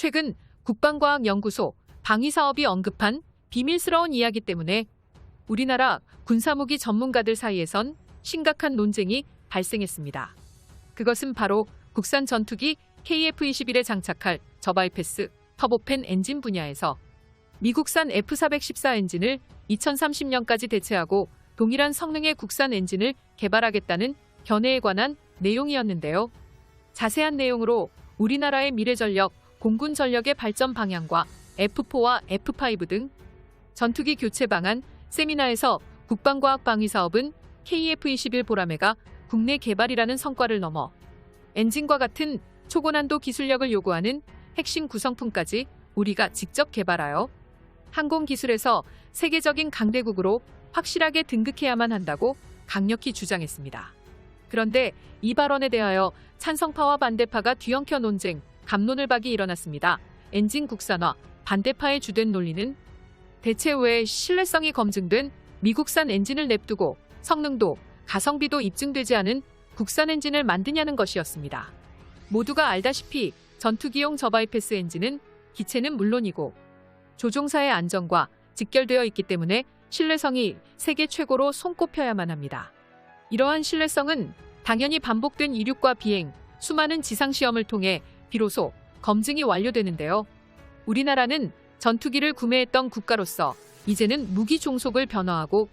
최근 국방과학연구소 방위사업이 언급한 비밀스러운 이야기 때문에 우리나라 군사무기 전문가들 사이에선 심각한 논쟁이 발생했습니다. 그것은 바로 국산 전투기 KF-21에 장착할 저바이패스 터보팬 엔진 분야에서 미국산 F414 엔진을 2030년까지 대체하고 동일한 성능의 국산 엔진을 개발하겠다는 견해에 관한 내용이었는데요. 자세한 내용으로 우리나라의 미래 전력, 공군 전력의 발전 방향과 F4와 F5 등 전투기 교체 방안 세미나에서 국방과학 방위 사업은 KF-21 보라매가 국내 개발이라는 성과를 넘어 엔진과 같은 초고난도 기술력을 요구하는 핵심 구성품까지 우리가 직접 개발하여 항공 기술에서 세계적인 강대국으로 확실하게 등극해야만 한다고 강력히 주장했습니다. 그런데 이 발언에 대하여 찬성파와 반대파가 뒤엉켜 논쟁, 감론을 박이 일어났습니다. 엔진 국산화, 반대파의 주된 논리는 대체 왜 신뢰성이 검증된 미국산 엔진을 냅두고 성능도 가성비도 입증되지 않은 국산 엔진을 만드냐는 것이었습니다. 모두가 알다시피 전투기용 저바이패스 엔진은 기체는 물론이고 조종사의 안전과 직결되어 있기 때문에 신뢰성이 세계 최고로 손꼽혀야만 합니다. 이러한 신뢰성은 당연히 반복된 이륙과 비행, 수많은 지상시험을 통해 비로소 검증이 완료되는데요. 우리나라는 전투기를 구매했던 국가로서 이제는 무기 종속을 변화하고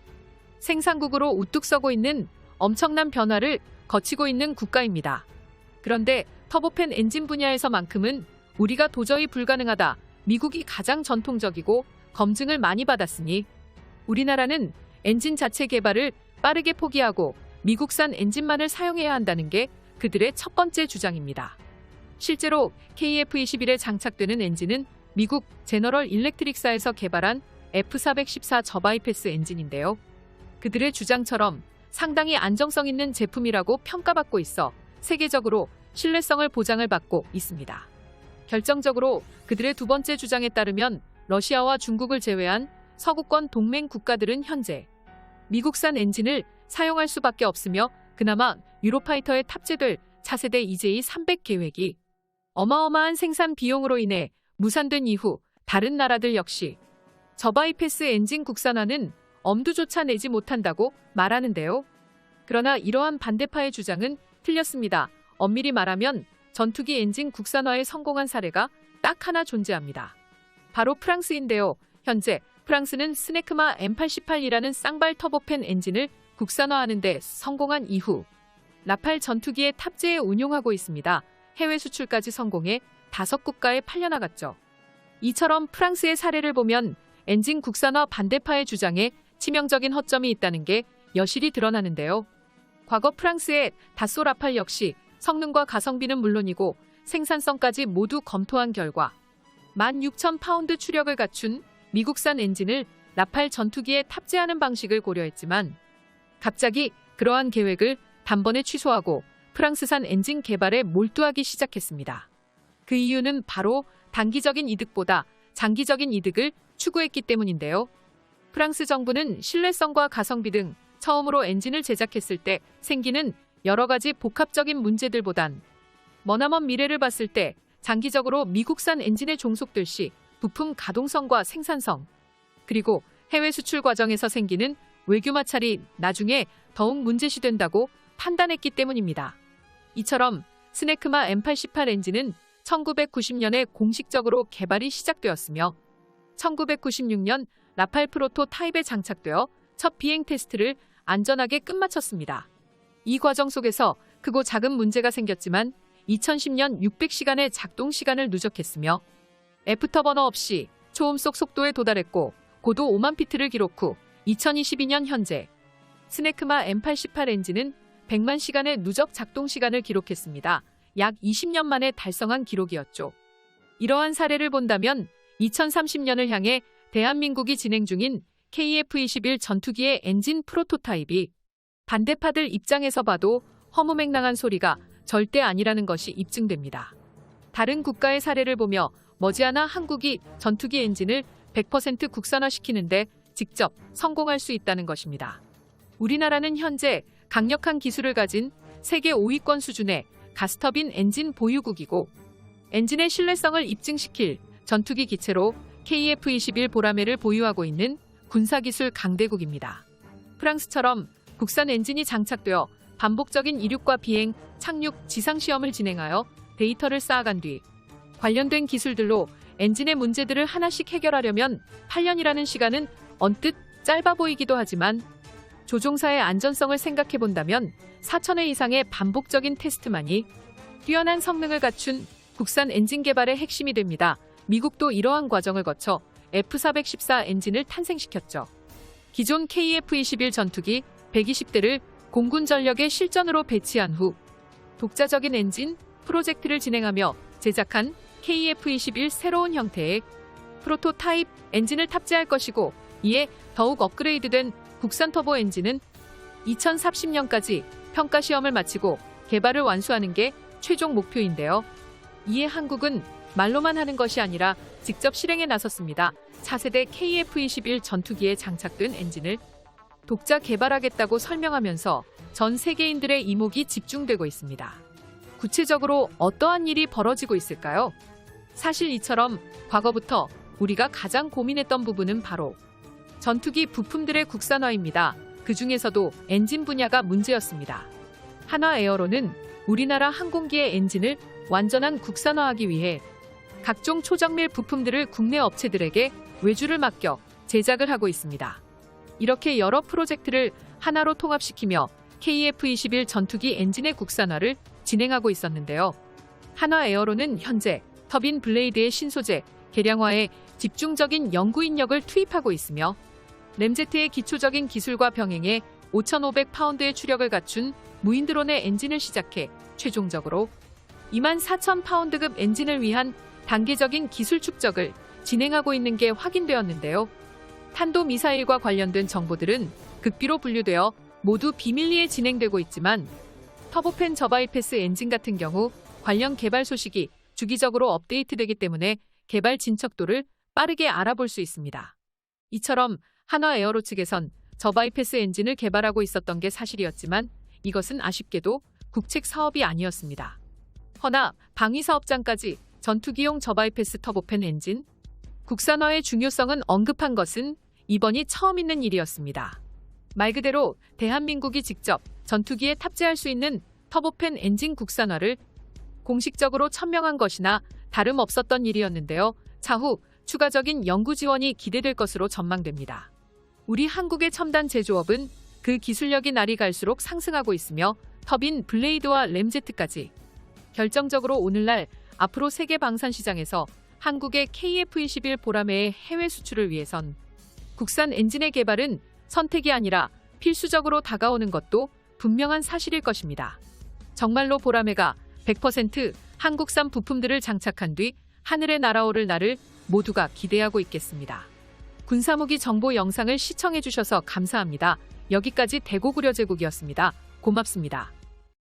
생산국으로 우뚝 서고 있는 엄청난 변화를 거치고 있는 국가입니다. 그런데 터보팬 엔진 분야에서만큼은 우리가 도저히 불가능하다. 미국이 가장 전통적이고 검증을 많이 받았으니 우리나라는 엔진 자체 개발을 빠르게 포기하고 미국산 엔진만을 사용해야 한다는 게 그들의 첫 번째 주장입니다. 실제로 KF-21에 장착되는 엔진은 미국 제너럴 일렉트릭사에서 개발한 F414 저바이패스 엔진인데요. 그들의 주장처럼 상당히 안정성 있는 제품이라고 평가받고 있어 세계적으로 신뢰성을 보장을 받고 있습니다. 결정적으로 그들의 두 번째 주장에 따르면 러시아와 중국을 제외한 서구권 동맹 국가들은 현재 미국산 엔진을 사용할 수밖에 없으며 그나마 유로파이터에 탑재될 차세대 EJ 300 계획이 어마어마한 생산 비용으로 인해 무산된 이후 다른 나라들 역시 저바이패스 엔진 국산화는 엄두조차 내지 못한다고 말하는데요. 그러나 이러한 반대파의 주장은 틀렸습니다. 엄밀히 말하면 전투기 엔진 국산화에 성공한 사례가 딱 하나 존재합니다. 바로 프랑스인데요. 현재 프랑스는 스네크마 M88이라는 쌍발 터보팬 엔진을 국산화하는 데 성공한 이후 라팔 전투기에 탑재해 운용하고 있습니다. 해외 수출까지 성공해 다섯 국가에 팔려나갔죠. 이처럼 프랑스의 사례를 보면 엔진 국산화 반대파의 주장에 치명적인 허점이 있다는 게 여실히 드러나는데요. 과거 프랑스의 다소 라팔 역시 성능과 가성비는 물론이고 생산성까지 모두 검토한 결과 16,000파운드 추력을 갖춘 미국산 엔진을 라팔 전투기에 탑재하는 방식을 고려했지만 갑자기 그러한 계획을 단번에 취소하고 프랑스산 엔진 개발에 몰두하기 시작했습니다. 그 이유는 바로 단기적인 이득보다 장기적인 이득을 추구했기 때문인데요. 프랑스 정부는 신뢰성과 가성비 등 처음으로 엔진을 제작했을 때 생기는 여러 가지 복합적인 문제들보단 머나먼 미래를 봤을 때 장기적으로 미국산 엔진에 종속될 시 부품 가동성과 생산성 그리고 해외 수출 과정에서 생기는 외교 마찰이 나중에 더욱 문제시 된다고 판단했기 때문입니다. 이처럼 스네크마 M88 엔진은 1990년에 공식적으로 개발이 시작되었으며 1996년 라팔 프로토 타입에 장착되어 첫 비행 테스트를 안전하게 끝마쳤습니다. 이 과정 속에서 크고 작은 문제가 생겼지만 2010년 600시간의 작동 시간을 누적했으며 애프터버너 없이 초음속 속도에 도달했고 고도 5만 피트를 기록 후 2022년 현재 스네크마 M88 엔진은 100만 시간의 누적 작동 시간을 기록했습니다. 약 20년 만에 달성한 기록이었죠. 이러한 사례를 본다면 2030년을 향해 대한민국이 진행 중인 KF-21 전투기의 엔진 프로토타입이 반대파들 입장에서 봐도 허무맹랑한 소리가 절대 아니라는 것이 입증됩니다. 다른 국가의 사례를 보며 머지않아 한국이 전투기 엔진을 100% 국산화시키는데 직접 성공할 수 있다는 것입니다. 우리나라는 현재 강력한 기술을 가진 세계 5위권 수준의 가스터빈 엔진 보유국이고 엔진의 신뢰성을 입증시킬 전투기 기체로 KF-21 보라매를 보유하고 있는 군사기술 강대국입니다. 프랑스처럼 국산 엔진이 장착되어 반복적인 이륙과 비행, 착륙, 지상시험을 진행하여 데이터를 쌓아간 뒤 관련된 기술들로 엔진의 문제들을 하나씩 해결하려면 8년이라는 시간은 언뜻 짧아 보이기도 하지만 조종사의 안전성을 생각해 본다면 4천회 이상의 반복적인 테스트만이 뛰어난 성능을 갖춘 국산 엔진 개발의 핵심이 됩니다. 미국도 이러한 과정을 거쳐 F414 엔진을 탄생시켰죠. 기존 KF-21 전투기 120대를 공군 전력의 실전으로 배치한 후 독자적인 엔진 프로젝트를 진행하며 제작한 KF-21 새로운 형태의 프로토타입 엔진을 탑재할 것이고 이에 더욱 업그레이드된 국산 터보 엔진은 2030년까지 평가 시험을 마치고 개발을 완수하는 게 최종 목표인데요. 이에 한국은 말로만 하는 것이 아니라 직접 실행에 나섰습니다. 차세대 KF-21 전투기에 장착된 엔진을 독자 개발하겠다고 설명하면서 전 세계인들의 이목이 집중되고 있습니다. 구체적으로 어떠한 일이 벌어지고 있을까요? 사실 이처럼 과거부터 우리가 가장 고민했던 부분은 바로 전투기 부품들의 국산화입니다. 그 중에서도 엔진 분야가 문제였습니다. 한화 에어로는 우리나라 항공기의 엔진을 완전한 국산화하기 위해 각종 초정밀 부품들을 국내 업체들에게 외주를 맡겨 제작을 하고 있습니다. 이렇게 여러 프로젝트를 하나로 통합시키며 KF-21 전투기 엔진의 국산화를 진행하고 있었는데요. 한화 에어로는 현재 터빈 블레이드의 신소재, 개량화에 집중적인 연구 인력을 투입하고 있으며 램제트의 기초적인 기술과 병행해 5,500파운드의 추력을 갖춘 무인 드론의 엔진을 시작해 최종적으로 24,000파운드급 엔진을 위한 단계적인 기술 축적을 진행하고 있는 게 확인되었는데요. 탄도 미사일과 관련된 정보들은 극비로 분류되어 모두 비밀리에 진행되고 있지만 터보팬 저바이패스 엔진 같은 경우 관련 개발 소식이 주기적으로 업데이트되기 때문에 개발 진척도를 빠르게 알아볼 수 있습니다. 이처럼 한화 에어로 측에선 저바이패스 엔진을 개발하고 있었던 게 사실이었지만 이것은 아쉽게도 국책 사업이 아니었습니다. 허나 방위 사업장까지 전투기용 저바이패스 터보팬 엔진 국산화의 중요성은 언급한 것은 이번이 처음 있는 일이었습니다. 말 그대로 대한민국이 직접 전투기에 탑재할 수 있는 터보팬 엔진 국산화를 공식적으로 천명한 것이나 다름없었던 일이었는데요. 차후 추가적인 연구 지원이 기대될 것으로 전망됩니다. 우리 한국의 첨단 제조업은 그 기술력이 날이 갈수록 상승하고 있으며 터빈 블레이드와 램제트까지 결정적으로 오늘날 앞으로 세계 방산 시장에서 한국의 KF-21 보라매의 해외 수출을 위해선 국산 엔진의 개발은 선택이 아니라 필수적으로 다가오는 것도 분명한 사실일 것입니다. 정말로 보라매가 100% 한국산 부품들을 장착한 뒤 하늘에 날아오를 날을 모두가 기대하고 있겠습니다. 군사무기 정보 영상을 시청해주셔서 감사합니다. 여기까지 대고구려 제국이었습니다. 고맙습니다.